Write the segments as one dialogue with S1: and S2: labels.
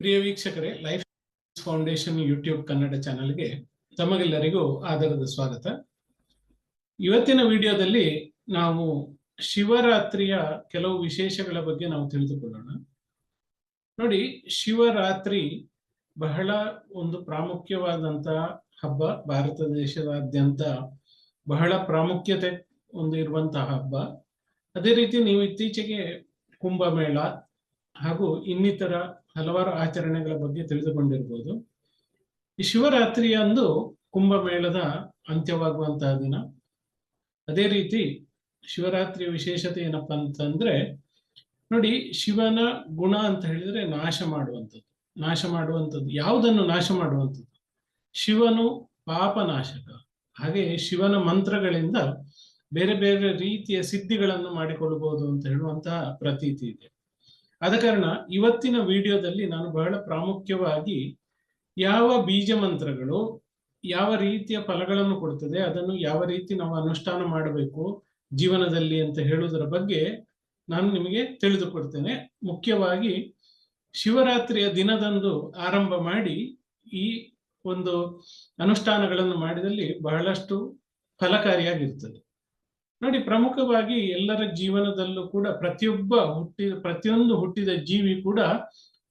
S1: ಪ್ರಿಯ ವೀಕ್ಷಕರೇ life foundation YouTube Kannada ಚಾನೆಲ್ಗೆ ತಮಗೆಲ್ಲರಿಗೂ ಆದರದ ಸ್ವಾಗತ. ಇವತ್ತಿನ ವಿಡಿಯೋದಲ್ಲಿ ನಾವು ಶಿವರಾತ್ರಿಯ ಕೆಲವು ವಿಶೇಷಗಳ ಬಗ್ಗೆ ನಾವು ತಿಳಿದುಕೊಳ್ಳೋಣ. ನೋಡಿ, ಶಿವರಾತ್ರಿ ಬಹಳ ಒಂದು ಪ್ರಾಮುಖ್ಯವಾದಂತಹ ಹಬ್ಬ ಭಾರತ ದೇಶದಾದ್ಯಂತ ಬಹಳ ಪ್ರಾಮುಖ್ಯತೆ ಒಂದು ಇರುವಂತಹ ಹಬ್ಬ. ಅದೇ ರೀತಿ ನೀವು ಇತ್ತೀಚೆಗೆ ಕುಂಭಮೇಳ ಹಾಗೂ ಇನ್ನಿತರ ಹಲವಾರು ಆಚರಣೆಗಳ ಬಗ್ಗೆ ತಿಳಿದುಕೊಂಡಿರ್ಬೋದು. ಈ ಶಿವರಾತ್ರಿಯಂದು ಕುಂಭಮೇಳದ ಅಂತ್ಯವಾಗುವಂತಹ ದಿನ. ಅದೇ ರೀತಿ ಶಿವರಾತ್ರಿಯ ವಿಶೇಷತೆ ಏನಪ್ಪಾ ಅಂತಂದ್ರೆ ನೋಡಿ ಶಿವನ ಗುಣ ಅಂತ ಹೇಳಿದ್ರೆ ನಾಶ ಮಾಡುವಂಥದ್ದು. ನಾಶ ಮಾಡುವಂಥದ್ದು, ಯಾವುದನ್ನು ನಾಶ ಮಾಡುವಂಥದ್ದು? ಶಿವನು ಪಾಪನಾಶಕ. ಹಾಗೆ ಶಿವನ ಮಂತ್ರಗಳಿಂದ ಬೇರೆ ಬೇರೆ ರೀತಿಯ ಸಿದ್ಧಿಗಳನ್ನು ಮಾಡಿಕೊಳ್ಳಬಹುದು ಅಂತ ಹೇಳುವಂತಹ ಪ್ರತೀತಿ ಇದೆ. ಆದ ಕಾರಣ ಇವತ್ತಿನ ವಿಡಿಯೋದಲ್ಲಿ ನಾನು ಬಹಳ ಪ್ರಾಮುಖ್ಯವಾಗಿ ಯಾವ ಬೀಜ ಮಂತ್ರಗಳು, ಯಾವ ರೀತಿಯ ಫಲಗಳನ್ನು ಕೊಡ್ತದೆ, ಅದನ್ನು ಯಾವ ರೀತಿ ನಾವು ಅನುಷ್ಠಾನ ಮಾಡಬೇಕು ಜೀವನದಲ್ಲಿ ಅಂತ ಹೇಳುವುದರ ಬಗ್ಗೆ ನಾನು ನಿಮಗೆ ತಿಳಿದುಕೊಡ್ತೇನೆ. ಮುಖ್ಯವಾಗಿ ಶಿವರಾತ್ರಿಯ ದಿನದಂದು ಆರಂಭ ಮಾಡಿ ಈ ಒಂದು ಅನುಷ್ಠಾನಗಳನ್ನು ಮಾಡಿದಲ್ಲಿ ಬಹಳಷ್ಟು ಫಲಕಾರಿಯಾಗಿರ್ತದೆ ನೋಡಿ, ಪ್ರಮುಖವಾಗಿ ಎಲ್ಲರ ಜೀವನದಲ್ಲೂ ಕೂಡ ಪ್ರತಿಯೊಬ್ಬ ಹುಟ್ಟಿ, ಪ್ರತಿಯೊಂದು ಹುಟ್ಟಿದ ಜೀವಿ ಕೂಡ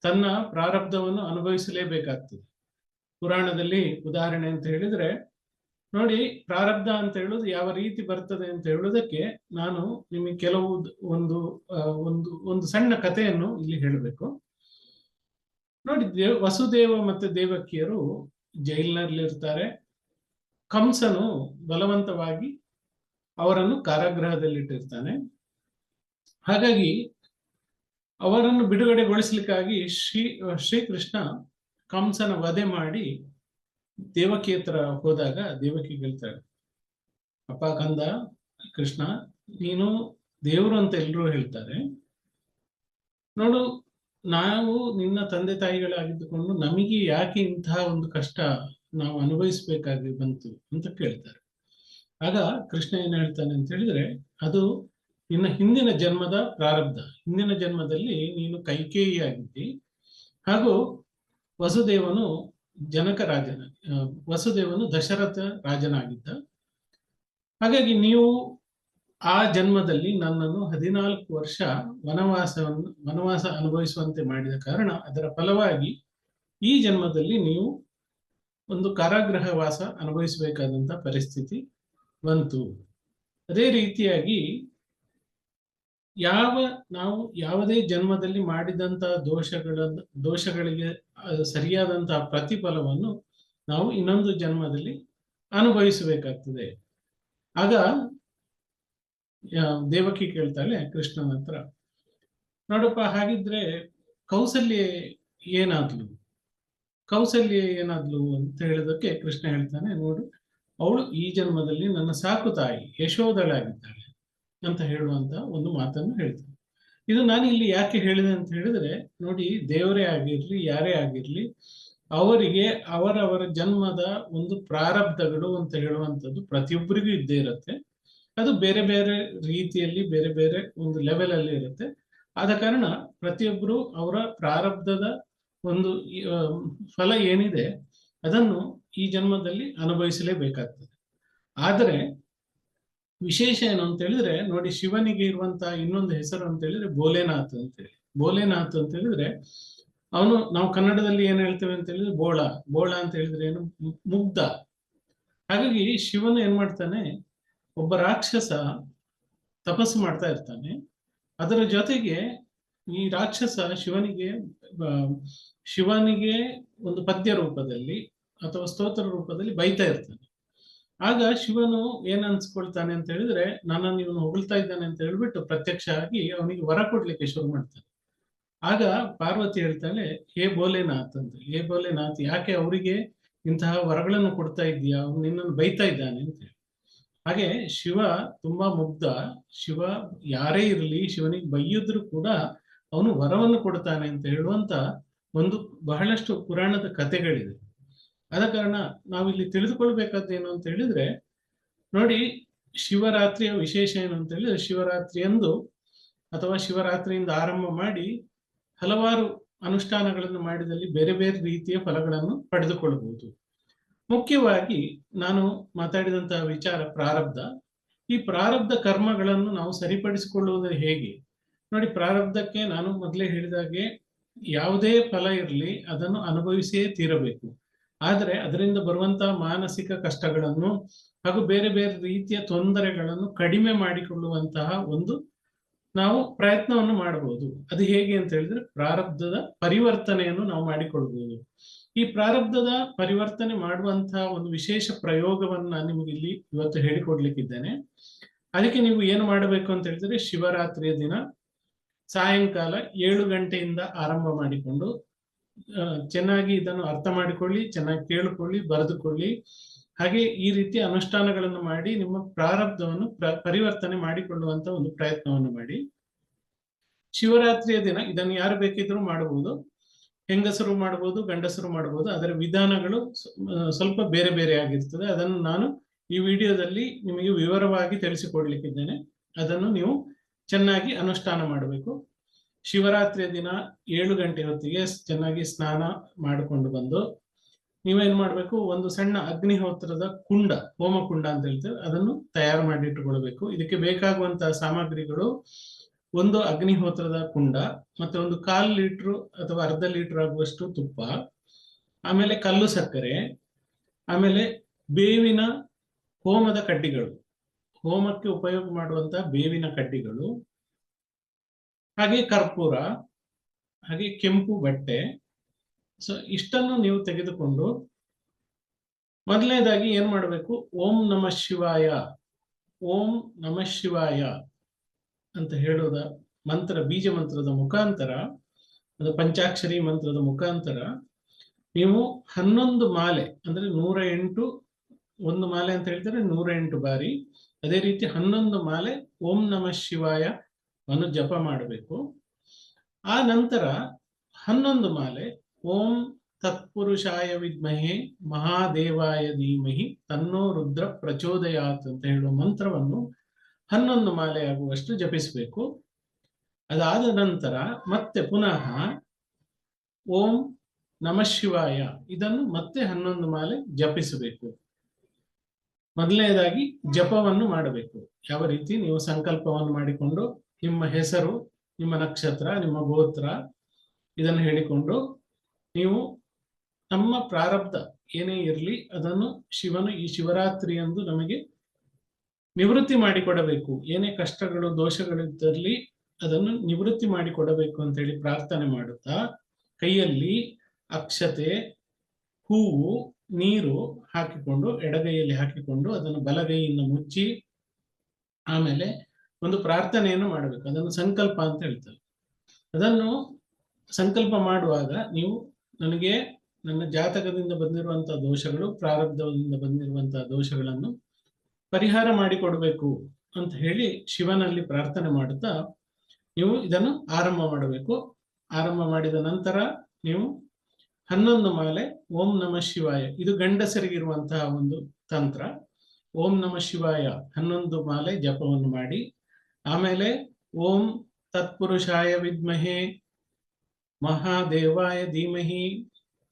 S1: ತನ್ನ ಪ್ರಾರಬ್ಧವನ್ನು ಅನುಭವಿಸಲೇಬೇಕಾಗ್ತದೆ. ಪುರಾಣದಲ್ಲಿ ಉದಾಹರಣೆ ಅಂತ ಹೇಳಿದ್ರೆ, ನೋಡಿ, ಪ್ರಾರಬ್ಧ ಅಂತ ಹೇಳುದು ಯಾವ ರೀತಿ ಬರ್ತದೆ ಅಂತ ಹೇಳೋದಕ್ಕೆ ನಾನು ನಿಮಗೆ ಕೆಲವು ಒಂದು ಒಂದು ಒಂದು ಸಣ್ಣ ಕಥೆಯನ್ನು ಇಲ್ಲಿ ಹೇಳಬೇಕು. ನೋಡಿ ದೇವ್ ವಸುದೇವ ಮತ್ತೆ ದೇವಕಿಯರು ಜೈಲಿನಲ್ಲಿರ್ತಾರೆ. ಕಂಸನು ಬಲವಂತವಾಗಿ ಅವರನ್ನು ಕಾರಾಗೃಹದಲ್ಲಿಟ್ಟಿರ್ತಾನೆ. ಹಾಗಾಗಿ ಅವರನ್ನು ಬಿಡುಗಡೆಗೊಳಿಸ್ಲಿಕ್ಕಾಗಿ ಶ್ರೀ, ಶ್ರೀಕೃಷ್ಣ ಕಂಸನ ವಧೆ ಮಾಡಿ ದೇವಕಿ ಹತ್ರ ಹೋದಾಗ ದೇವಕಿ ಹೇಳ್ತಾಳೆ ಅಪ್ಪ, ಕಂದ, ಕೃಷ್ಣ, ನೀನು ದೇವರು ಅಂತ ಎಲ್ಲರೂ ಹೇಳ್ತಾರೆ. ನೋಡು ನಾವು ನಿನ್ನ ತಂದೆ ತಾಯಿಗಳಾಗಿದ್ದುಕೊಂಡು ನಮಗೆ ಯಾಕೆ ಇಂತಹ ಒಂದು ಕಷ್ಟ ನಾವು ಅನುಭವಿಸ್ಬೇಕಾಗಿ ಬಂತು ಅಂತ ಕೇಳ್ತಾರೆ. ಆಗ ಕೃಷ್ಣ ಏನ್ ಹೇಳ್ತಾನೆ ಅಂತ ಹೇಳಿದ್ರೆ, ಅದು ನಿನ್ನ ಹಿಂದಿನ ಜನ್ಮದ ಪ್ರಾರಬ್ಧ. ಹಿಂದಿನ ಜನ್ಮದಲ್ಲಿ ನೀನು ಕೈಕೇಯಿ ಆಗಿದ್ದಿ. ಹಾಗೂ ವಸುದೇವನು ಜನಕ ರಾಜನ ವಸುದೇವನು ದಶರಥ ರಾಜನಾಗಿದ್ದ. ಹಾಗಾಗಿ ನೀವು ಆ ಜನ್ಮದಲ್ಲಿ ನನ್ನನ್ನು ಹದಿನಾಲ್ಕು ವರ್ಷ ವನವಾಸವನ್ನು ವನವಾಸ ಅನುಭವಿಸುವಂತೆ ಮಾಡಿದ ಕಾರಣ ಅದರ ಫಲವಾಗಿ ಈ ಜನ್ಮದಲ್ಲಿ ನೀವು ಒಂದು ಕಾರಾಗೃಹ ವಾಸ ಅನುಭವಿಸಬೇಕಾದಂತ ಪರಿಸ್ಥಿತಿ ಬಂತು. ಅದೇ ರೀತಿಯಾಗಿ ಯಾವ ನಾವು ಯಾವುದೇ ಜನ್ಮದಲ್ಲಿ ಮಾಡಿದಂತಹ ದೋಷಗಳ, ದೋಷಗಳಿಗೆ ಸರಿಯಾದಂತಹ ಪ್ರತಿಫಲವನ್ನು ನಾವು ಇನ್ನೊಂದು ಜನ್ಮದಲ್ಲಿ ಅನುಭವಿಸಬೇಕಾಗ್ತದೆ. ಆಗ ದೇವಕಿ ಕೇಳ್ತಾಳೆ ಕೃಷ್ಣನ ಹತ್ರ. ನೋಡಪ್ಪ, ಹಾಗಿದ್ರೆ ಕೌಸಲ್ಯ ಏನಾದ್ಲು? ಕೌಸಲ್ಯ ಏನಾದ್ಲು ಅಂತ ಹೇಳೋದಕ್ಕೆ ಕೃಷ್ಣ ಹೇಳ್ತಾನೆ, ನೋಡು, ಅವಳು ಈ ಜನ್ಮದಲ್ಲಿ ನನ್ನ ಸಾಕು ತಾಯಿ ಯಶೋದಳಾಗಿದ್ದಾಳೆ ಅಂತ ಹೇಳುವಂತ ಒಂದು ಮಾತನ್ನು ಹೇಳ್ತಾನೆ ಇದು ನಾನು ಇಲ್ಲಿ ಯಾಕೆ ಹೇಳಿದೆ ಅಂತ ಹೇಳಿದ್ರೆ, ನೋಡಿ, ದೇವರೇ ಆಗಿರ್ಲಿ, ಯಾರೇ ಆಗಿರ್ಲಿ, ಅವರಿಗೆ ಅವರವರ ಜನ್ಮದ ಒಂದು ಪ್ರಾರಬ್ಧಗಳು ಅಂತ ಹೇಳುವಂಥದ್ದು ಪ್ರತಿಯೊಬ್ಬರಿಗೂ ಇದ್ದೇ ಇರುತ್ತೆ. ಅದು ಬೇರೆ ಬೇರೆ ರೀತಿಯಲ್ಲಿ, ಬೇರೆ ಬೇರೆ ಒಂದು ಲೆವೆಲ್ ಅಲ್ಲಿ ಇರುತ್ತೆ. ಆದ ಕಾರಣ ಪ್ರತಿಯೊಬ್ಬರು ಅವರ ಪ್ರಾರಬ್ಧದ ಒಂದು ಫಲ ಏನಿದೆ, ಅದನ್ನು ಈ ಜನ್ಮದಲ್ಲಿ ಅನುಭವಿಸಲೇಬೇಕಾಗ್ತದೆ. ಆದರೆ ವಿಶೇಷ ಏನು ಅಂತ ಹೇಳಿದ್ರೆ, ನೋಡಿ ಶಿವನಿಗೆ ಇರುವಂತಹ ಇನ್ನೊಂದು ಹೆಸರು ಅಂತ ಹೇಳಿದ್ರೆ ಬೋಲೆನಾಥ್ ಅಂತ ಹೇಳಿ. ಬೋಲೆನಾಥ್ ಅಂತ ಹೇಳಿದ್ರೆ, ಅವನು, ನಾವು ಕನ್ನಡದಲ್ಲಿ ಏನ್ ಹೇಳ್ತೇವೆ ಅಂತ ಹೇಳಿದ್ರೆ ಬೋಳ. ಬೋಳ ಅಂತ ಹೇಳಿದ್ರೆ ಏನು? ಮುಗ್ಧ. ಹಾಗಾಗಿ ಶಿವನು ಏನ್ ಮಾಡ್ತಾನೆ ಒಬ್ಬ ರಾಕ್ಷಸ ತಪಸ್ಸು ಮಾಡ್ತಾ ಇರ್ತಾನೆ. ಅದರ ಜೊತೆಗೆ ಈ ರಾಕ್ಷಸ ಶಿವನಿಗೆ ಶಿವನಿಗೆ ಒಂದು ಪದ್ಯ ರೂಪದಲ್ಲಿ ಅಥವಾ ಸ್ತೋತ್ರ ರೂಪದಲ್ಲಿ ಬೈತಾ ಇರ್ತಾನೆ. ಆಗ ಶಿವನು ಏನ್ ಅನ್ಸ್ಕೊಳ್ತಾನೆ ಅಂತ ಹೇಳಿದ್ರೆ, ನನ್ನನ್ನು ಇವನು ಹೊಗಳ್ತಾ ಇದ್ದಾನೆ ಅಂತ ಹೇಳ್ಬಿಟ್ಟು ಪ್ರತ್ಯಕ್ಷ ಆಗಿ ಅವನಿಗೆ ವರ ಕೊಡ್ಲಿಕ್ಕೆ ಶುರು ಮಾಡ್ತಾನೆ. ಆಗ ಪಾರ್ವತಿ ಹೇಳ್ತಾಳೆ, ಹೇ ಬೋಲೆನಾಥ್ ಅಂತ. ಹೇ ಬೋಲೆನಾಥ್ ಯಾಕೆ ಅವರಿಗೆ ಇಂತಹ ವರಗಳನ್ನು ಕೊಡ್ತಾ ಇದೀಯಾ ಅವನು ನಿನ್ನನ್ನು ಬೈತಾ ಇದ್ದಾನೆ ಅಂತ ಹಾಗೆ ಶಿವ ತುಂಬಾ ಮುಗ್ಧ. ಶಿವ ಯಾರೇ ಇರಲಿ, ಶಿವನಿಗೆ ಬೈಯಿದ್ರು ಕೂಡ ಅವನು ವರವನ್ನು ಕೊಡ್ತಾನೆ ಅಂತ ಹೇಳುವಂತ ಒಂದು ಬಹಳಷ್ಟು ಪುರಾಣದ ಕಥೆಗಳಿದೆ. ಆದ ಕಾರಣ ನಾವಿಲ್ಲಿ ತಿಳಿದುಕೊಳ್ಬೇಕಾದ್ದೇನು ಅಂತ ಹೇಳಿದ್ರೆ, ನೋಡಿ ಶಿವರಾತ್ರಿಯ ವಿಶೇಷ ಏನು ಅಂತ ಹೇಳಿದ್ರೆ ಶಿವರಾತ್ರಿಯಂದು ಅಥವಾ ಶಿವರಾತ್ರಿಯಿಂದ ಆರಂಭ ಮಾಡಿ ಹಲವಾರು ಅನುಷ್ಠಾನಗಳನ್ನು ಮಾಡಿದಲ್ಲಿ ಬೇರೆ ಬೇರೆ ರೀತಿಯ ಫಲಗಳನ್ನು ಪಡೆದುಕೊಳ್ಳಬಹುದು ಮುಖ್ಯವಾಗಿ ನಾನು ಮಾತಾಡಿದಂತಹ ವಿಚಾರ ಪ್ರಾರಬ್ಧ. ಈ ಪ್ರಾರಬ್ಧ ಕರ್ಮಗಳನ್ನು ನಾವು ಸರಿಪಡಿಸಿಕೊಳ್ಳುವುದು ಹೇಗೆ? ನೋಡಿ, ಪ್ರಾರಬ್ಧಕ್ಕೆ ನಾನು ಮೊದಲೇ ಹೇಳಿದಾಗೆ ಯಾವುದೇ ಫಲ ಇರಲಿ, ಅದನ್ನು ಅನುಭವಿಸಿಯೇ ತೀರಬೇಕು. ಆದರೆ ಅದರಿಂದ ಬರುವಂತಹ ಮಾನಸಿಕ ಕಷ್ಟಗಳನ್ನು ಹಾಗೂ ಬೇರೆ ಬೇರೆ ರೀತಿಯ ತೊಂದರೆಗಳನ್ನು ಕಡಿಮೆ ಮಾಡಿಕೊಳ್ಳುವಂತಹ ಒಂದು ನಾವು ಪ್ರಯತ್ನವನ್ನು ಮಾಡಬಹುದು. ಅದು ಹೇಗೆ ಅಂತ ಹೇಳಿದ್ರೆ ಪ್ರಾರಬ್ಧದ ಪರಿವರ್ತನೆಯನ್ನು ನಾವು ಮಾಡಿಕೊಳ್ಬಹುದು. ಈ ಪ್ರಾರಬ್ಧದ ಪರಿವರ್ತನೆ ಮಾಡುವಂತಹ ಒಂದು ವಿಶೇಷ ಪ್ರಯೋಗವನ್ನು ನಾನು ನಿಮಗೆ ಇಲ್ಲಿ ಇವತ್ತು ಹೇಳಿಕೊಡ್ಲಿಕ್ಕಿದ್ದೇನೆ. ಅದಕ್ಕೆ ನೀವು ಏನು ಮಾಡಬೇಕು ಅಂತ ಹೇಳಿದ್ರೆ ಶಿವರಾತ್ರಿಯ ದಿನ ಸಾಯಂಕಾಲ ಏಳು ಗಂಟೆಯಿಂದ ಆರಂಭ ಮಾಡಿಕೊಂಡು ಚೆನ್ನಾಗಿ ಇದನ್ನು ಅರ್ಥ ಮಾಡಿಕೊಳ್ಳಿ, ಚೆನ್ನಾಗಿ ಕೇಳಿಕೊಳ್ಳಿ, ಬರೆದುಕೊಳ್ಳಿ. ಹಾಗೆ ಈ ರೀತಿ ಅನುಷ್ಠಾನಗಳನ್ನು ಮಾಡಿ ನಿಮ್ಮ ಪ್ರಾರಬ್ಧವನ್ನು ಪ್ರ- ಪರಿವರ್ತನೆ ಮಾಡಿಕೊಳ್ಳುವಂತ ಒಂದು ಪ್ರಯತ್ನವನ್ನು ಮಾಡಿ. ಶಿವರಾತ್ರಿಯ ದಿನ ಇದನ್ನು ಯಾರು ಬೇಕಿದ್ರೂ ಮಾಡಬಹುದು. ಹೆಂಗಸರು ಮಾಡಬಹುದು ಗಂಡಸರು ಮಾಡಬಹುದು ಅದರ ವಿಧಾನಗಳು ಸ್ವಲ್ಪ ಬೇರೆ ಬೇರೆ ಆಗಿರ್ತದೆ. ಅದನ್ನು ನಾನು ಈ ವಿಡಿಯೋದಲ್ಲಿ ನಿಮಗೆ ವಿವರವಾಗಿ ತಿಳಿಸಿಕೊಡ್ಲಿಕ್ಕಿದ್ದೇನೆ. ಅದನ್ನು ನೀವು ಚೆನ್ನಾಗಿ ಅನುಷ್ಠಾನ ಮಾಡಬೇಕು. ಶಿವರಾತ್ರಿಯ ದಿನ ಏಳು ಗಂಟೆ ಹೊತ್ತಿಗೆ ಚೆನ್ನಾಗಿ ಸ್ನಾನ ಮಾಡಿಕೊಂಡು ಬಂದು, ನೀವೇನ್ ಮಾಡ್ಬೇಕು? ಒಂದು ಸಣ್ಣ ಅಗ್ನಿಹೋತ್ರದ ಕುಂಡ ಹೋಮ ಕುಂಡ ಅಂತ ಹೇಳ್ತೇವೆ. ಅದನ್ನು ತಯಾರು ಮಾಡಿ ಇಟ್ಟುಕೊಳ್ಬೇಕು. ಇದಕ್ಕೆ ಬೇಕಾಗುವಂತಹ ಸಾಮಗ್ರಿಗಳು ಒಂದು ಅಗ್ನಿಹೋತ್ರದ ಕುಂಡ, ಮತ್ತೆ ಒಂದು ಕಾಲು ಲೀಟರ್ ಅಥವಾ ಅರ್ಧ ಲೀಟರ್ ಆಗುವಷ್ಟು ತುಪ್ಪ, ಆಮೇಲೆ ಕಲ್ಲು ಸಕ್ಕರೆ, ಆಮೇಲೆ ಬೇವಿನ ಹೋಮದ ಕಡ್ಡಿಗಳು. ಹೋಮಕ್ಕೆ ಉಪಯೋಗ ಮಾಡುವಂತಹ ಬೇವಿನ ಕಡ್ಡಿಗಳು. ಹಾಗೆ ಕರ್ಪೂರ, ಹಾಗೆ ಕೆಂಪು ಬಟ್ಟೆ. ಸೊ ಇಷ್ಟನ್ನು ನೀವು ತೆಗೆದುಕೊಂಡು ಮೊದಲನೇದಾಗಿ ಏನ್ ಮಾಡಬೇಕು? ಓಂ ನಮ ಶಿವಾಯ. ಓಂ ನಮ ಶಿವಾಯ. ಅಂತ ಹೇಳೋದ ಮಂತ್ರ, ಬೀಜ ಮಂತ್ರದ ಮುಖಾಂತರ, ಅದು ಪಂಚಾಕ್ಷರಿ ಮಂತ್ರದ ಮುಖಾಂತರ, ನೀವು ಹನ್ನೊಂದು ಮಾಲೆ, ಅಂದ್ರೆ ನೂರ ಎಂಟು, ಒಂದು ಮಾಲೆ ಅಂತ ಹೇಳ್ತಾರೆ, ನೂರ ಎಂಟು ಬಾರಿ, ಅದೇ ರೀತಿ ಹನ್ನೊಂದು ಮಾಲೆ ಓಂ ನಮ ಶಿವಾಯ ಅನ್ನು ಜಪ ಮಾಡಬೇಕು. ಆ ನಂತರ ಹನ್ನೊಂದು ಮಾಲೆ ಓಂ ತತ್ಪುರುಷಾಯ ವಿದ್ಮಹೆ ಮಹಾದೇವಾಯ ಧೀಮಹಿ ತನ್ನೋ ರುದ್ರ ಪ್ರಚೋದಯಾತ್ ಅಂತ ಹೇಳುವ ಮಂತ್ರವನ್ನು ಹನ್ನೊಂದು ಮಾಲೆ ಆಗುವಷ್ಟು ಜಪಿಸಬೇಕು. ಅದಾದ ನಂತರ ಮತ್ತೆ ಪುನಃ ಓಂ ನಮ ಶಿವಾಯ, ಇದನ್ನು ಮತ್ತೆ ಹನ್ನೊಂದು ಮಾಲೆ ಜಪಿಸಬೇಕು. ಮೊದಲನೇದಾಗಿ ಜಪವನ್ನು ಮಾಡಬೇಕು. ಯಾವ ರೀತಿ? ನೀವು ಸಂಕಲ್ಪವನ್ನು ಮಾಡಿಕೊಂಡು ನಿಮ್ಮ ಹೆಸರು, ನಿಮ್ಮ ನಕ್ಷತ್ರ, ನಿಮ್ಮ ಗೋತ್ರ ಇದನ್ನು ಹೇಳಿಕೊಂಡು ನೀವು ನಮ್ಮ ಪ್ರಾರಬ್ಧ ಏನೇ ಇರಲಿ ಅದನ್ನು ಶಿವನು ಈ ಶಿವರಾತ್ರಿಯಂದು ನಮಗೆ ನಿವೃತ್ತಿ ಮಾಡಿಕೊಡಬೇಕು. ಏನೇ ಕಷ್ಟಗಳು ದೋಷಗಳಿದ್ದಲ್ಲಿ ಅದನ್ನು ನಿವೃತ್ತಿ ಮಾಡಿಕೊಡಬೇಕು ಅಂತ ಹೇಳಿ ಪ್ರಾರ್ಥನೆ ಮಾಡುತ್ತಾ, ಕೈಯಲ್ಲಿ ಅಕ್ಷತೆ, ಹೂವು, ನೀರು ಹಾಕಿಕೊಂಡು, ಎಡಗೈಯಲ್ಲಿ ಹಾಕಿಕೊಂಡು ಅದನ್ನು ಬಲಗೈಯಿಂದ ಮುಚ್ಚಿ, ಆಮೇಲೆ ಒಂದು ಪ್ರಾರ್ಥನೆಯನ್ನು ಮಾಡಬೇಕು. ಅದನ್ನು ಸಂಕಲ್ಪ ಅಂತ ಹೇಳ್ತಾರೆ. ಅದನ್ನು ಸಂಕಲ್ಪ ಮಾಡುವಾಗ ನೀವು ನನಗೆ ನನ್ನ ಜಾತಕದಿಂದ ಬಂದಿರುವಂತಹ ದೋಷಗಳು, ಪ್ರಾರಬ್ಧದಿಂದ ಬಂದಿರುವಂತಹ ದೋಷಗಳನ್ನು ಪರಿಹಾರ ಮಾಡಿಕೊಡ್ಬೇಕು ಅಂತ ಹೇಳಿ ಶಿವನಲ್ಲಿ ಪ್ರಾರ್ಥನೆ ಮಾಡುತ್ತಾ ನೀವು ಇದನ್ನು ಆರಂಭ ಮಾಡಬೇಕು. ಆರಂಭ ಮಾಡಿದ ನಂತರ ನೀವು ಹನ್ನೊಂದು ಮಾಲೆ ಓಂ ನಮ ಶಿವಾಯ. ಇದು ಗಂಡಸರಿಗಿರುವಂತಹ ಒಂದು ತಂತ್ರ. ಓಂ ನಮ ಶಿವಾಯ, ಹನ್ನೊಂದು ಮಾಲೆ ಜಪವನ್ನು ಮಾಡಿ. ಆಮೇಲೆ ಓಂ ತತ್ಪುರುಷಾಯ ವಿದ್ಮಹೆ, ಮಹಾದೇವಾಯ ಧೀಮಹಿ,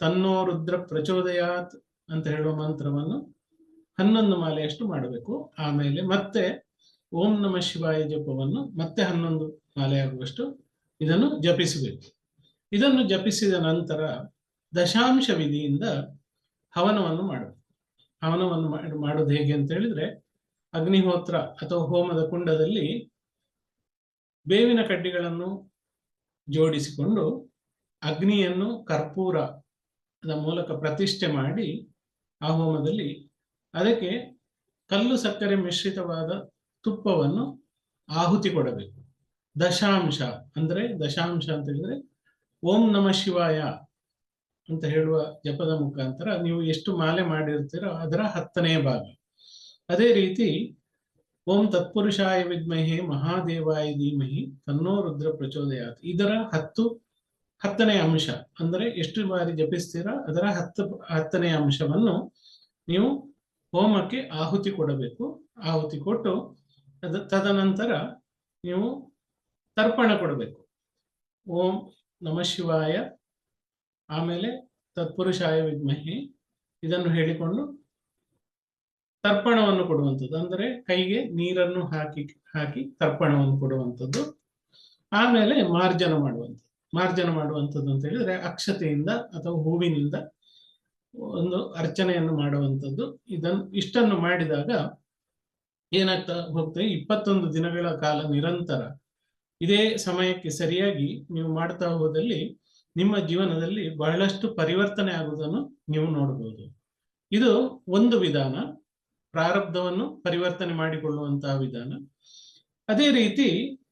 S1: ತನ್ನೋ ರುದ್ರ ಪ್ರಚೋದಯಾತ್ ಅಂತ ಹೇಳುವ ಮಂತ್ರವನ್ನು ಹನ್ನೊಂದು ಮಾಲೆಯಷ್ಟು ಮಾಡಬೇಕು. ಆಮೇಲೆ ಮತ್ತೆ ಓಂ ನಮ ಶಿವಾಯ ಜಪವನ್ನು ಮತ್ತೆ ಹನ್ನೊಂದು ಮಾಲೆಯಾಗುವಷ್ಟು ಇದನ್ನು ಜಪಿಸಬೇಕು. ಇದನ್ನು ಜಪಿಸಿದ ನಂತರ ದಶಾಂಶ ವಿಧಿಯಿಂದ ಹವನವನ್ನು ಮಾಡಬೇಕು. ಹವನವನ್ನು ಮಾಡಿ ಮಾಡೋದು ಹೇಗೆ ಅಂತ ಹೇಳಿದ್ರೆ, ಅಗ್ನಿಹೋತ್ರ ಅಥವಾ ಹೋಮದ ಕುಂಡದಲ್ಲಿ ಬೇವಿನ ಕಡ್ಡಿಗಳನ್ನು ಜೋಡಿಸಿಕೊಂಡು ಅಗ್ನಿಯನ್ನು ಕರ್ಪೂರದ ಮೂಲಕ ಪ್ರತಿಷ್ಠೆ ಮಾಡಿ ಆ ಹೋಮದಲ್ಲಿ ಅದಕ್ಕೆ ಕಲ್ಲು ಸಕ್ಕರೆ ಮಿಶ್ರಿತವಾದ ತುಪ್ಪವನ್ನು ಆಹುತಿ ಕೊಡಬೇಕು. ದಶಾಂಶ ಅಂದ್ರೆ ದಶಾಂಶ ಅಂತ ಹೇಳಿದ್ರೆ ಓಂ ನಮ ಶಿವಾಯ ಅಂತ ಹೇಳುವ ಜಪದ ಮುಖಾಂತರ ನೀವು ಎಷ್ಟು ಮಾಲೆ ಮಾಡಿರ್ತೀರೋ ಅದರ ಹತ್ತನೇ ಭಾಗ. ಅದೇ ರೀತಿ ಓಂ ತತ್ಪುರುಷಾಯ ವಿದ್ಮಹೆ ಮಹಾದೇವಾಯ ಧೀಮಹಿ ತನ್ನೋ ರುದ್ರ ಪ್ರಚೋದಯಾತ್. ಇದರ ಹತ್ತು ಹತ್ತನೇ ಅಂಶ ಅಂದ್ರೆ ಎಷ್ಟು ಬಾರಿ ಜಪಿಸ್ತೀರಾ ಅದರ ಹತ್ತು ಹತ್ತನೇ ಅಂಶವನ್ನು ನೀವು ಹೋಮಕ್ಕೆ ಆಹುತಿ ಕೊಡಬೇಕು. ಆಹುತಿ ಕೊಟ್ಟು ಅದ ತದನಂತರ ನೀವು ತರ್ಪಣ ಕೊಡಬೇಕು. ಓಂ ನಮ ಶಿವಾಯ. ಆಮೇಲೆ ತತ್ಪುರುಷಾಯ ವಿದ್ಮಹಿ. ಇದನ್ನು ಹೇಳಿಕೊಂಡು ತರ್ಪಣವನ್ನು ಕೊಡುವಂಥದ್ದು. ಅಂದರೆ ಕೈಗೆ ನೀರನ್ನು ಹಾಕಿ ಹಾಕಿ ತರ್ಪಣವನ್ನು ಕೊಡುವಂಥದ್ದು. ಆಮೇಲೆ ಮಾರ್ಜನ ಮಾಡುವಂಥದ್ದು. ಮಾರ್ಜನ ಮಾಡುವಂಥದ್ದು ಅಂತ ಹೇಳಿದ್ರೆ ಅಕ್ಷತೆಯಿಂದ ಅಥವಾ ಹೂವಿನಿಂದ ಒಂದು ಅರ್ಚನೆಯನ್ನು ಮಾಡುವಂಥದ್ದು. ಇದನ್ನು ಇಷ್ಟನ್ನು ಮಾಡಿದಾಗ ಏನಾಗ್ತಾ ಹೋಗ್ತದೆ? ಇಪ್ಪತ್ತೊಂದು ದಿನಗಳ ಕಾಲ ನಿರಂತರ ಇದೇ ಸಮಯಕ್ಕೆ ಸರಿಯಾಗಿ ನೀವು ಮಾಡ್ತಾ ಹೋದಲ್ಲಿ ನಿಮ್ಮ ಜೀವನದಲ್ಲಿ ಬಹಳಷ್ಟು ಪರಿವರ್ತನೆ ಆಗುವುದನ್ನು ನೀವು ನೋಡಬಹುದು ಇದು ಒಂದು ವಿಧಾನ. ಪ್ರಾರಬ್ಧವನ್ನು ಪರಿವರ್ತನೆ ಮಾಡಿಕೊಳ್ಳುವಂತಹ ವಿಧಾನ. ಅದೇ ರೀತಿ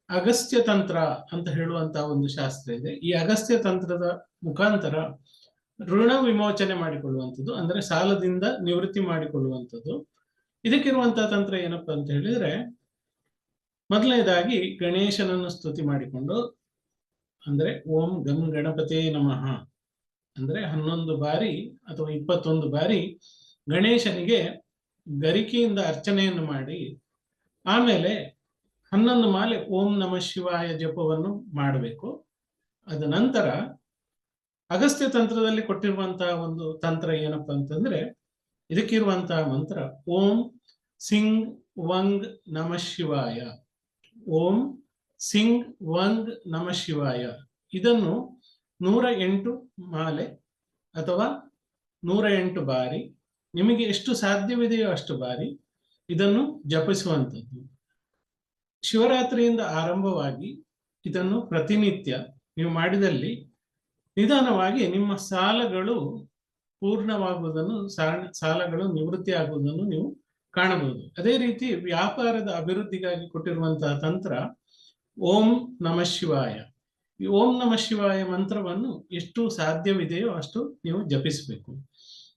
S1: ಅಗಸ್ತ್ಯ ತಂತ್ರ ಅಂತ ಹೇಳುವಂತಹ ಒಂದು ಶಾಸ್ತ್ರ ಇದೆ. ಈ ಅಗಸ್ತ್ಯ ತಂತ್ರದ ಮುಖಾಂತರ ಋಣ ವಿಮೋಚನೆ ಮಾಡಿಕೊಳ್ಳುವಂಥದ್ದು, ಅಂದ್ರೆ ಸಾಲದಿಂದ ನಿವೃತ್ತಿ ಮಾಡಿಕೊಳ್ಳುವಂಥದ್ದು. ಇದಕ್ಕಿರುವಂತಹ ತಂತ್ರ ಏನಪ್ಪಾ ಅಂತ ಹೇಳಿದ್ರೆ, ಮೊದಲನೇದಾಗಿ ಗಣೇಶನನ್ನು ಸ್ತುತಿ ಮಾಡಿಕೊಂಡು, ಅಂದ್ರೆ ಓಂ ಗಂ ಗಣಪತೇ ನಮಃ, ಅಂದ್ರೆ ಹನ್ನೊಂದು ಬಾರಿ ಅಥವಾ ಇಪ್ಪತ್ತೊಂದು ಬಾರಿ ಗಣೇಶನಿಗೆ ಗರಿಕೆಯಿಂದ ಅರ್ಚನೆಯನ್ನು ಮಾಡಿ, ಆಮೇಲೆ ಹನ್ನೊಂದು ಮಾಲೆ ಓಂ ನಮ ಶಿವಾಯ ಜಪವನ್ನು ಮಾಡಬೇಕು. ಅದ ನಂತರ ಅಗಸ್ತ್ಯ ತಂತ್ರದಲ್ಲಿ ಕೊಟ್ಟಿರುವಂತಹ ಒಂದು ತಂತ್ರ ಏನಪ್ಪಾ ಅಂತಂದ್ರೆ ಇದಕ್ಕಿರುವಂತಹ ಮಂತ್ರ, ಓಂ ಸಿಂಗ್ ವಂಗ್ ನಮ ಶಿವಾಯ. ಓಂ ಸಿಂಗ್ ವಂಗ್ ನಮ ಶಿವಾಯ. ಇದನ್ನು ನೂರ ಎಂಟು ಮಾಲೆ ಅಥವಾ ನೂರ ಎಂಟು ಬಾರಿ, ನಿಮಗೆ ಎಷ್ಟು ಸಾಧ್ಯವಿದೆಯೋ ಅಷ್ಟು ಬಾರಿ ಇದನ್ನು ಜಪಿಸುವಂಥದ್ದು. ಶಿವರಾತ್ರಿಯಿಂದ ಆರಂಭವಾಗಿ ಇದನ್ನು ಪ್ರತಿನಿತ್ಯ ನೀವು ಮಾಡಿದಲ್ಲಿ ನಿಧಾನವಾಗಿ ನಿಮ್ಮ ಸಾಲಗಳು ಪೂರ್ಣವಾಗುವುದನ್ನು ಸಾಲಗಳು ನಿವೃತ್ತಿ ಆಗುವುದನ್ನು ನೀವು ಕಾಣಬಹುದು. ಅದೇ ರೀತಿ ವ್ಯಾಪಾರದ ಅಭಿವೃದ್ಧಿಗಾಗಿ ಕೊಟ್ಟಿರುವಂತಹ ತಂತ್ರ, ಓಂ ನಮ ಶಿವಾಯ. ಈ ಓಂ ನಮ ಶಿವಾಯ ಮಂತ್ರವನ್ನು ಎಷ್ಟು ಸಾಧ್ಯವಿದೆಯೋ ಅಷ್ಟು ನೀವು ಜಪಿಸಬೇಕು.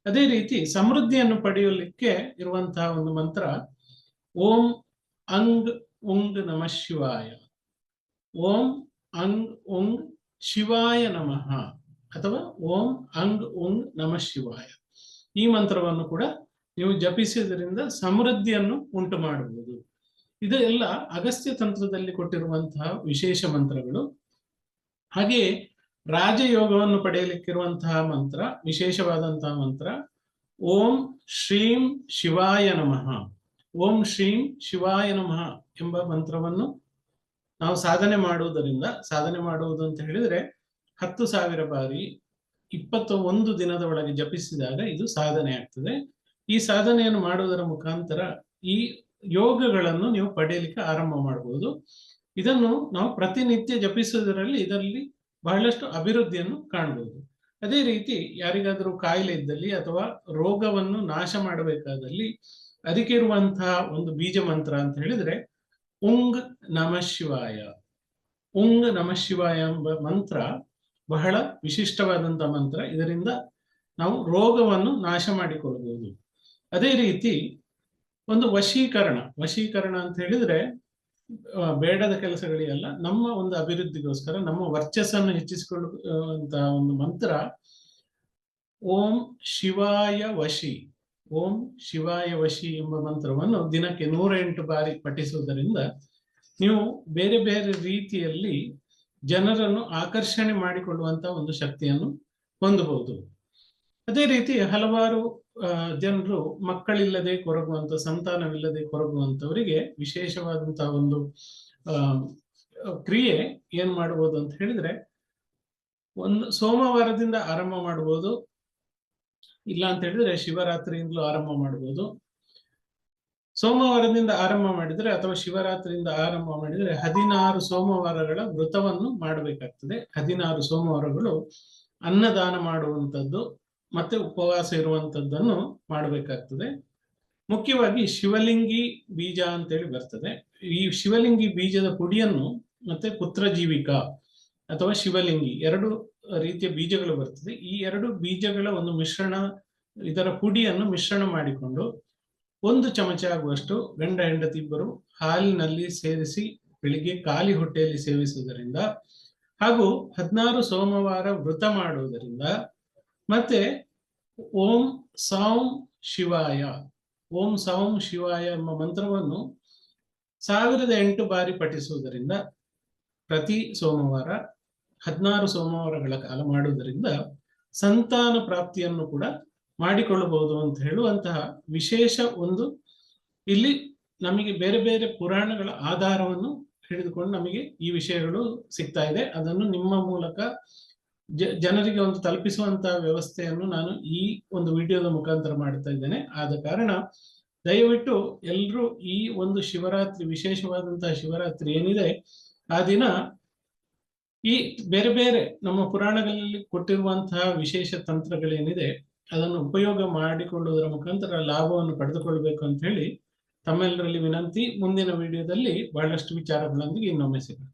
S1: ಅದೇ ರೀತಿ ಸಮೃದ್ಧಿಯನ್ನು ಪಡೆಯಲಿಕ್ಕೆ ಇರುವಂತಹ ಒಂದು ಮಂತ್ರ, ಓಂ ಅಂಗ್ ಉಂಗ್ ನಮ ಶಿವಾಯ. ಓಂ ಅಂಗ್ ಉಂಗ್ ಶಿವಾಯ ನಮಃ ಅಥವಾ ಓಂ ಅಂಗ್ ಉಂಗ್ ನಮ ಶಿವಾಯ. ಈ ಮಂತ್ರವನ್ನು ಕೂಡ ನೀವು ಜಪಿಸಿದ್ರಿಂದ ಸಮೃದ್ಧಿಯನ್ನು ಉಂಟು ಮಾಡಬಹುದು. ಇದೆಲ್ಲ ಅಗಸ್ತ್ಯ ತಂತ್ರದಲ್ಲಿ ಕೊಟ್ಟಿರುವಂತಹ ವಿಶೇಷ ಮಂತ್ರಗಳು. ಹಾಗೆಯೇ ರಾಜಯೋಗವನ್ನು ಪಡೆಯಲಿಕ್ಕಿರುವಂತಹ ಮಂತ್ರ, ವಿಶೇಷವಾದಂತಹ ಮಂತ್ರ, ಓಂ ಶ್ರೀಂ ಶಿವಾಯ ನಮಃ. ಓಂ ಶ್ರೀಂ ಶಿವಾಯ ನಮಃ ಎಂಬ ಮಂತ್ರವನ್ನು ನಾವು ಸಾಧನೆ ಮಾಡುವುದರಿಂದ, ಸಾಧನೆ ಮಾಡುವುದು ಅಂತ ಹೇಳಿದ್ರೆ ಹತ್ತು ಸಾವಿರ ಬಾರಿ ಇಪ್ಪತ್ತ ಒಂದು ದಿನದ ಒಳಗೆ ಜಪಿಸಿದಾಗ ಇದು ಸಾಧನೆ ಆಗ್ತದೆ. ಈ ಸಾಧನೆಯನ್ನು ಮಾಡುವುದರ ಮುಖಾಂತರ ಈ ಯೋಗಗಳನ್ನು ನೀವು ಪಡೆಯಲಿಕ್ಕೆ ಆರಂಭ ಮಾಡಬಹುದು ಇದನ್ನು ನಾವು ಪ್ರತಿನಿತ್ಯ ಜಪಿಸುವುದರಲ್ಲಿ ಇದರಲ್ಲಿ ಬಹಳಷ್ಟು ಅಭಿವೃದ್ಧಿಯನ್ನು ಕಾಣಬಹುದು ಅದೇ ರೀತಿ ಯಾರಿಗಾದರೂ ಕಾಯಿಲೆ ಇದ್ದಲ್ಲಿ ಅಥವಾ ರೋಗವನ್ನು ನಾಶ ಮಾಡಬೇಕಾದಲ್ಲಿ ಅದಕ್ಕೆ ಇರುವಂತಹ ಒಂದು ಬೀಜ ಮಂತ್ರ ಅಂತ ಹೇಳಿದ್ರೆ ಉಂಗ್ ನಮ ಶಿವಾಯ. ಉಂಗ್ ನಮ ಶಿವಾಯ ಎಂಬ ಮಂತ್ರ ಬಹಳ ವಿಶಿಷ್ಟವಾದಂತಹ ಮಂತ್ರ. ಇದರಿಂದ ನಾವು ರೋಗವನ್ನು ನಾಶ ಮಾಡಿಕೊಳ್ಳಬಹುದು ಅದೇ ರೀತಿ ಒಂದು ವಶೀಕರಣ. ವಶೀಕರಣ ಅಂತ ಹೇಳಿದ್ರೆ ಬೇಡದ ಕೆಲಸಗಳಿಗೆಲ್ಲ ನಮ್ಮ ಒಂದು ಅಭಿವೃದ್ಧಿಗೋಸ್ಕರ, ನಮ್ಮ ವರ್ಚಸ್ಸನ್ನು ಹೆಚ್ಚಿಸಿಕೊಳ್ಳುವಂತಹ ಒಂದು ಮಂತ್ರ, ಓಂ ಶಿವಾಯ ವಶಿ. ಓಂ ಶಿವಾಯ ವಶಿ ಎಂಬ ಮಂತ್ರವನ್ನು ದಿನಕ್ಕೆ ನೂರ ಎಂಟು ಬಾರಿ ಪಠಿಸುವುದರಿಂದ ನೀವು ಬೇರೆ ಬೇರೆ ರೀತಿಯಲ್ಲಿ ಜನರನ್ನು ಆಕರ್ಷಣೆ ಮಾಡಿಕೊಳ್ಳುವಂತ ಒಂದು ಶಕ್ತಿಯನ್ನು ಹೊಂದಬಹುದು. ಅದೇ ರೀತಿ ಹಲವಾರು ಜನರು ಮಕ್ಕಳಿಲ್ಲದೆ ಕೊರಗುವಂತ, ಸಂತಾನವಿಲ್ಲದೆ ಕೊರಗುವಂತವರಿಗೆ ವಿಶೇಷವಾದಂತಹ ಒಂದು ಕ್ರಿಯೆ ಏನ್ ಮಾಡಬಹುದು ಅಂತ ಹೇಳಿದ್ರೆ, ಒಂದು ಸೋಮವಾರದಿಂದ ಆರಂಭ ಮಾಡಬಹುದು ಇಲ್ಲ ಅಂತ ಹೇಳಿದ್ರೆ ಶಿವರಾತ್ರಿಯಿಂದಲೂ ಆರಂಭ ಮಾಡಬಹುದು ಸೋಮವಾರದಿಂದ ಆರಂಭ ಮಾಡಿದ್ರೆ ಅಥವಾ ಶಿವರಾತ್ರಿಯಿಂದ ಆರಂಭ ಮಾಡಿದ್ರೆ ಹದಿನಾರು ಸೋಮವಾರಗಳ ವ್ರತವನ್ನು ಮಾಡಬೇಕಾಗ್ತದೆ. ಹದಿನಾರು ಸೋಮವಾರಗಳು ಅನ್ನದಾನ ಮಾಡುವಂಥದ್ದು ಮತ್ತೆ ಉಪವಾಸ ಇರುವಂತದ್ದನ್ನು ಮಾಡಬೇಕಾಗ್ತದೆ. ಮುಖ್ಯವಾಗಿ ಶಿವಲಿಂಗಿ ಬೀಜ ಅಂತೇಳಿ ಬರ್ತದೆ. ಈ ಶಿವಲಿಂಗಿ ಬೀಜದ ಪುಡಿಯನ್ನು ಮತ್ತೆ ಪುತ್ರ ಜೀವಿಕ ಅಥವಾ ಶಿವಲಿಂಗಿ ಎರಡು ರೀತಿಯ ಬೀಜಗಳು ಬರ್ತದೆ. ಈ ಎರಡು ಬೀಜಗಳ ಒಂದು ಮಿಶ್ರಣ, ಇದರ ಪುಡಿಯನ್ನು ಮಿಶ್ರಣ ಮಾಡಿಕೊಂಡು ಒಂದು ಚಮಚ ಆಗುವಷ್ಟು ಗಂಡ ಹೆಂಡತಿ ಇಬ್ಬರು ಹಾಲಿನಲ್ಲಿ ಸೇರಿಸಿ ಬೆಳಿಗ್ಗೆ ಖಾಲಿ ಹೊಟ್ಟೆಯಲ್ಲಿ ಸೇವಿಸುವುದರಿಂದ ಹಾಗೂ ಹದಿನಾರು ಸೋಮವಾರ ವೃತ ಮಾಡುವುದರಿಂದ ಮತ್ತೆ ಓಂ ಸಾಂ ಶಿವಾಯ, ಓಂ ಸಾಂ ಶಿವಾಯ ಎಂಬ ಮಂತ್ರವನ್ನು ಸಾವಿರದ ಎಂಟು ಬಾರಿ ಪಠಿಸುವುದರಿಂದ ಪ್ರತಿ ಸೋಮವಾರ ಹದಿನಾರು ಸೋಮವಾರಗಳ ಕಾಲ ಮಾಡುವುದರಿಂದ ಸಂತಾನ ಪ್ರಾಪ್ತಿಯನ್ನು ಕೂಡ ಮಾಡಿಕೊಳ್ಳಬಹುದು ಅಂತ ಹೇಳುವಂತಹ ವಿಶೇಷ ಒಂದು ಇಲ್ಲಿ ನಮಗೆ ಬೇರೆ ಬೇರೆ ಪುರಾಣಗಳ ಆಧಾರವನ್ನು ಹಿಡಿದುಕೊಂಡು ನಮಗೆ ಈ ವಿಷಯಗಳು ಸಿಗ್ತಾ ಇದೆ. ಅದನ್ನು ನಿಮ್ಮ ಮೂಲಕ ಜನರಿಗೆ ಒಂದು ತಲುಪಿಸುವಂತಹ ವ್ಯವಸ್ಥೆಯನ್ನು ನಾನು ಈ ಒಂದು ವಿಡಿಯೋದ ಮುಖಾಂತರ ಮಾಡ್ತಾ ಇದ್ದೇನೆ. ಆದ ಕಾರಣ ದಯವಿಟ್ಟು ಎಲ್ಲರೂ ಈ ಒಂದು ಶಿವರಾತ್ರಿ, ವಿಶೇಷವಾದಂತಹ ಶಿವರಾತ್ರಿ ಏನಿದೆ, ಆ ದಿನ ಈ ಬೇರೆ ಬೇರೆ ನಮ್ಮ ಪುರಾಣಗಳಲ್ಲಿ ಕೊಟ್ಟಿರುವಂತಹ ವಿಶೇಷ ತಂತ್ರಗಳೇನಿದೆ, ಅದನ್ನು ಉಪಯೋಗ ಮಾಡಿಕೊಳ್ಳುವುದರ ಮುಖಾಂತರ ಲಾಭವನ್ನು ಪಡೆದುಕೊಳ್ಬೇಕು ಅಂತ ಹೇಳಿ ತಮ್ಮೆಲ್ಲರಲ್ಲಿ ವಿನಂತಿ, ಮುಂದಿನ ವಿಡಿಯೋದಲ್ಲಿ ಬಹಳಷ್ಟು ವಿಚಾರಗಳೊಂದಿಗೆ ಇನ್ನೊಮ್ಮೆ ಸಿಗೋಣ.